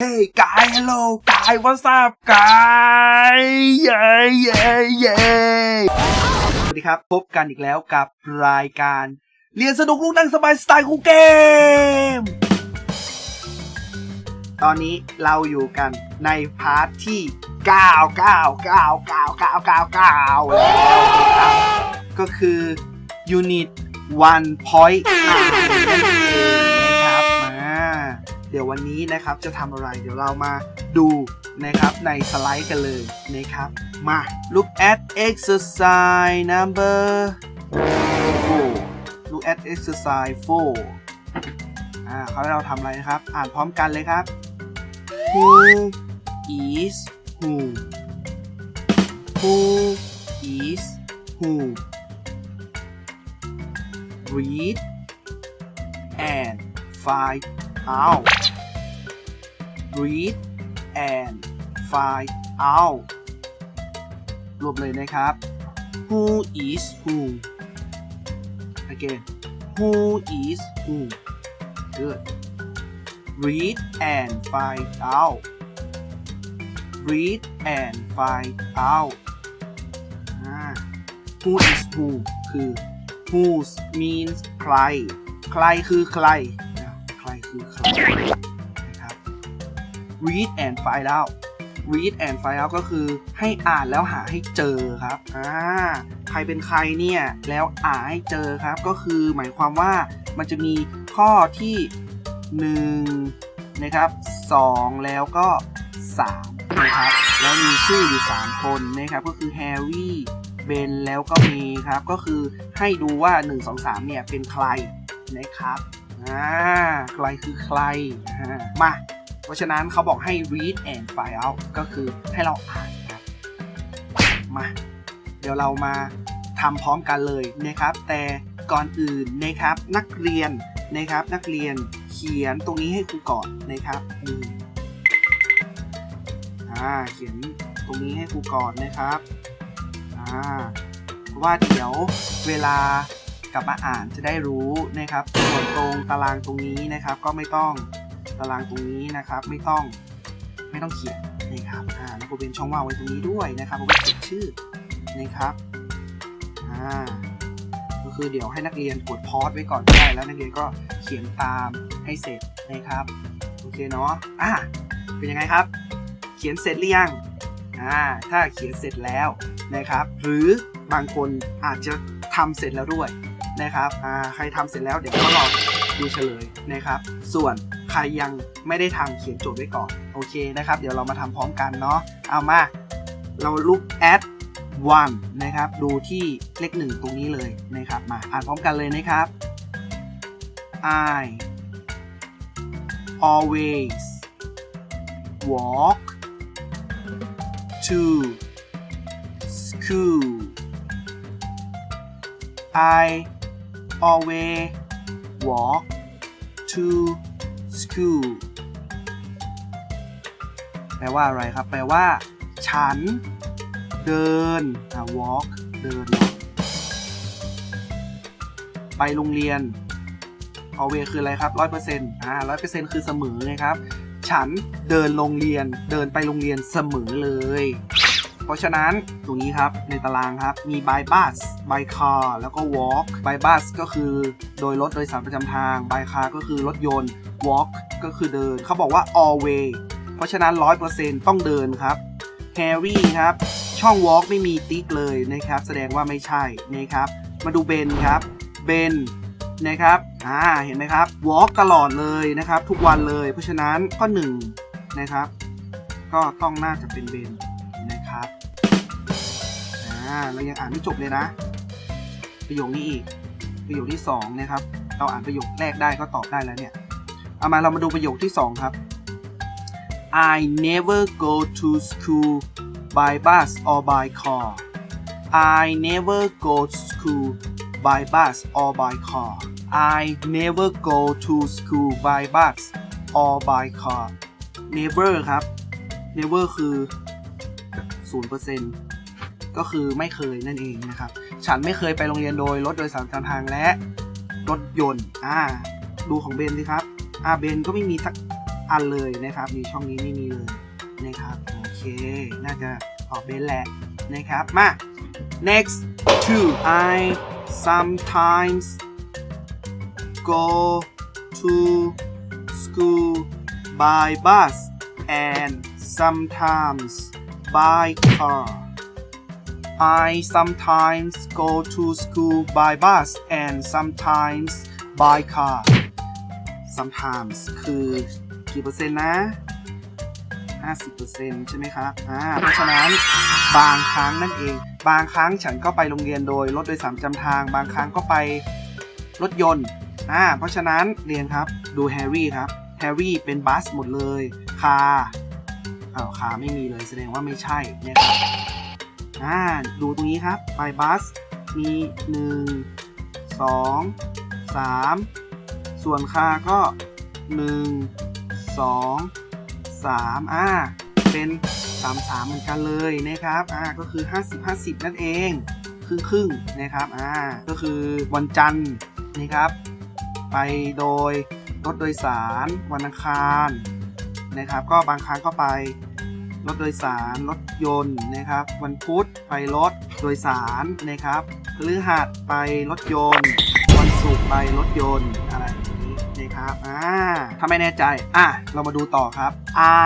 Hey guy hello guy what's up guy เย้เย้เย้สวัสดีครับ พบกันอีกแล้วกับรายการ เรียนสนุกลูกนั่งสบายสไตล์คูเกม ตอนนี้เราอยู่กันในพาร์ทที่ 9 9 9 9 9 9 9 แล้วนะครับ ก็คือ Unit 1 Point นั่นเอง เดี๋ยววันนี้นะครับจะทำอะไรเดี๋ยวเรามาดูนะครับในสไลด์กันเลยนะครับ มา look at exercise number 4 look at exercise 4อ่าเขาให้เราทำอะไรนะครับ อ่านพร้อมกันเลยครับ who is who who is who read and find out read and find out รวมเลยนะครับ who is who again who is who good read and find out read and find out who is who คือ whose means ใคร ใครคือใคร คือครนะครับ read and find out read and find out ก็คือให้อ่านแล้วหาให้เจอครับอ่าใครเป็นใครเนี่ยแล้วอ่านให้เจอครับ ก็คือหมายความว่ามันจะมีข้อที่1นะครับ2 แล้วก็3นะครับแล้วมีชื่ออยู่ 3 คนนะครับก็คือแฮร์รี่เบนแล้วก็มย์ครับ ก็คือให้ดูว่า 1 2 3เนี่ยเป็นใครนะครับ อ่าใครคือใครอ่ามาเพราะฉะนั้นเขาบอกให้ read and find out ก็คือให้เราอ่านครับมา เดี๋ยวเรามาทำพร้อมกันเลยนะครับ แต่ก่อนอื่นนะครับนักเรียนนะครับ นักเรียนเขียนตรงนี้ให้ครูก่อนนะครับนี่อ่าเขียนตรงนี้ให้ครูก่อนนะครับอ่าเพราะว่าเดี๋ยวเวลา ลับมาอ่านจะได้รู้นะครับ ส่วนตรงตารางตรงนี้นะครับ ก็ไม่ต้องตารางตรงนี้นะครับ ไม่ต้องไม่ต้องเขียนนะครับอ่าแล้วก็เป็นช่องว่างไว้ตรงนี้ด้วยนะครับเอาไว้เขียนชื่อนะครับอ่าก็คือเดี๋ยวให้นักเรียนกดพอสไว้ก่อนได้แล้วนักเรียนก็เขียนตามให้เสร็จนะครับโอเคเนาะอ่าเป็นยังไงครับ เขียนเสร็จหรือยังอ่าถ้าเขียนเสร็จแล้วนะครับ หรือบางคนอาจจะทำเสร็จแล้วด้วย นะครับอ่าใครทำเสร็จแล้วเดี๋ยวก็รอดูเฉลยนะครับ ส่วนใครยังไม่ได้ทำเขียนโจทย์ไว้ก่อนโอเคนะครับ เดี๋ยวเรามาทำพร้อมกันเนาะเอามาเรา look at one นะครับ ดูที่เลขหนึ่งตรงนี้เลยนะครับ มาอ่านพร้อมกันเลยนะครับ I always walk to school I always walk to school แปลว่าอะไรครับ แปลว่า ฉัน เดิน walk เดิน ไปโรงเรียน always คืออะไรครับร้อยเปอร์เซ็นต์อ่าร้อยเปอร์เซ็นต์คือเสมอไงครับ ฉันเดินโรงเรียน เดินไปโรงเรียนเสมอเลย เพราะฉะนั้นตรงนี้ครับในตารางครับมี by bus by car แล้วก็ walk by bus ก็คือโดยรถโดยสารประจำทาง by car ก็คือรถยนต์ walk ก็คือเดินเขาบอกว่า all way เพราะฉะนั้น 100%ต้องเดินครับ Harry ครับ ช่อง walk ไม่มีติ๊กเลยนะครับ แสดงว่าไม่ใช่นะครับ มาดูเบนครับเบนนะครับอ่าเห็นไหมครับ walk ตลอดเลยนะครับ ทุกวันเลย เพราะฉะนั้นข้อ1นะครับ ก็ต้องน่าจะเป็นเบน เรายังอ่านไม่จบเลยนะ ประโยคนี้อีก ประโยคที่2นะครับ เราอ่านประโยคแรกได้ก็ตอบได้แล้วเนี่ย เอามาเรามาดูประโยคที่ 2 ครับ I never go to school by bus or by car I never go to school by bus or by car I never go to school by bus or by car never ครับ never คือ0% ก็คือไม่เคยนั่นเองนะครับ ฉันไม่เคยไปโรงเรียนโดยรถโดยสารประจำทางและรถยนต์อ่าดูของเบนสิครับอ่าเบนก็ไม่มีสักอันเลยนะครับมีช่องนี้ไม่มีเลยนะครับโอเค น่าจะตอบเป็นแหละนะครับมา next two I sometimes go to school by bus and sometimes by car I sometimes go to school by bus and sometimes by car sometimes คือกี่เปอร์เซ็นต์นะ 50%ใช่ไหมครับอ่าเพราะฉะนั้นบางครั้งนั่นเอง บางครั้งฉันก็ไปโรงเรียนโดยรถโดยสารประจำทาง บางครั้งก็ไปรถยนต์อ่าเพราะฉะนั้นเรียนครับดูแฮร์รี่ครับแฮร์รี่เป็นบัสหมดเลยคาอ้าวคาไม่มีเลยแสดงว่าไม่ใช่นะครับ อ่าดูตรงนี้ครับไปบัสมี 1 2 3 ส่วนคาก็ 1 2 3อ่าเป็น 3 3 เหมือนกันเลยนะครับอ่าก็คือ 50 50 นั่นเอง ครึ่งครึ่งนะครับอ่าก็คือวันจันทร์นะครับ ไปโดยรถโดยสารวันอังคารนะครับ ก็บางครั้งก็ไป รถโดยสาร รถยนต์นะครับ วันพุธไปรถโดยสารนะครับพฤหัสไปรถยนต์ วันศุกร์ไปรถยนต์อะไรอย่างนี้นะครับอ่าถ้าไม่แน่ใจอะเรามาดูต่อครับ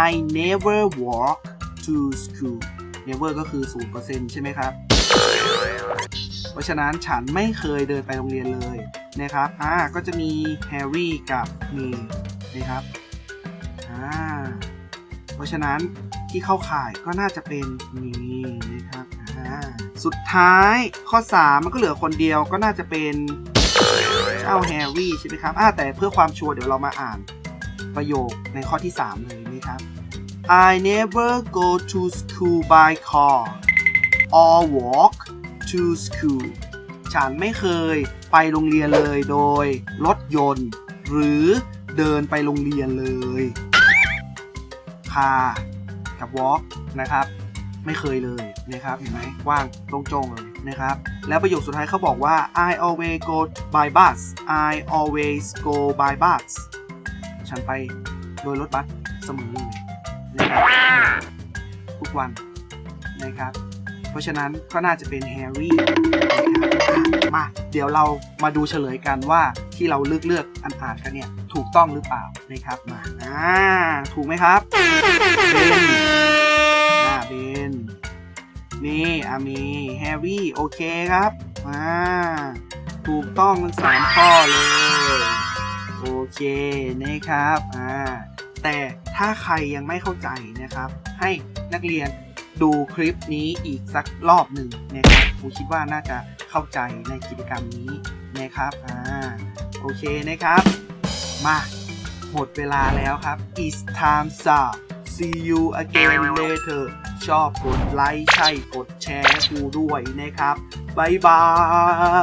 I never walk to school never ก็คือ0%ใช่ไหมครับ เพราะฉะนั้นฉันไม่เคยเดินไปโรงเรียนเลยนะครับอ่าก็จะมีแฮร์รี่กับเมย์นะครับอ่าเพราะฉะนั้น ที่เข้าข่ายก็น่าจะเป็นนี่นะครับอ่าสุดท้ายข้อ 3 มันก็เหลือคนเดียวก็น่าจะเป็นเจ้าแฮร์รี่ใช่ไหมครับอ่าแต่เพื่อความชัวร์เดี๋ยวเรามาอ่านประโยคในข้อที่ 3 เลยนะครับ I never go to school by car or walk to school ฉันไม่เคยไปโรงเรียนเลยโดยรถยนต์ หรือเดินไปโรงเรียนเลยคา กับ walk นะครับไม่เคยเลยนะครับเห็นไหมว้างตรงโจงเลยนะครับแล้วประโยคสุดท้ายเขาบอกว่า I always go by bus I always go by bus ฉันไปโดยรถบัสเสมอเลยนะครับทุกวันนะครับ เพราะฉะนั้นก็น่าจะเป็นแฮร์รี่นะครับมา เดี๋ยวเรามาดูเฉลยกันว่าที่เราเลือกเลือกอันอ่านกันเนี่ย ถูกต้องหรือเปล่านะครับมาอ่าถูกไหมครับเบนอ่าเบนนี่อามีแฮร์รี่โอเคครับอ่าถูกต้องทั้งสามข้อเลยโอเคนะครับอ่าแต่ถ้าใครยังไม่เข้าใจนะครับ ให้นักเรียนดูคลิปนี้อีกสักรอบหนึ่งนะครับครูคิดว่าน่าจะเข้าใจในกิจกรรมนี้นะครับอ่าโอเคนะครับ มาหมดเวลาแล้วครับ it's time up see you again later ชอบกดไลค์ใช่กดแชร์กูด้วยนะครับ บ๊ายบาย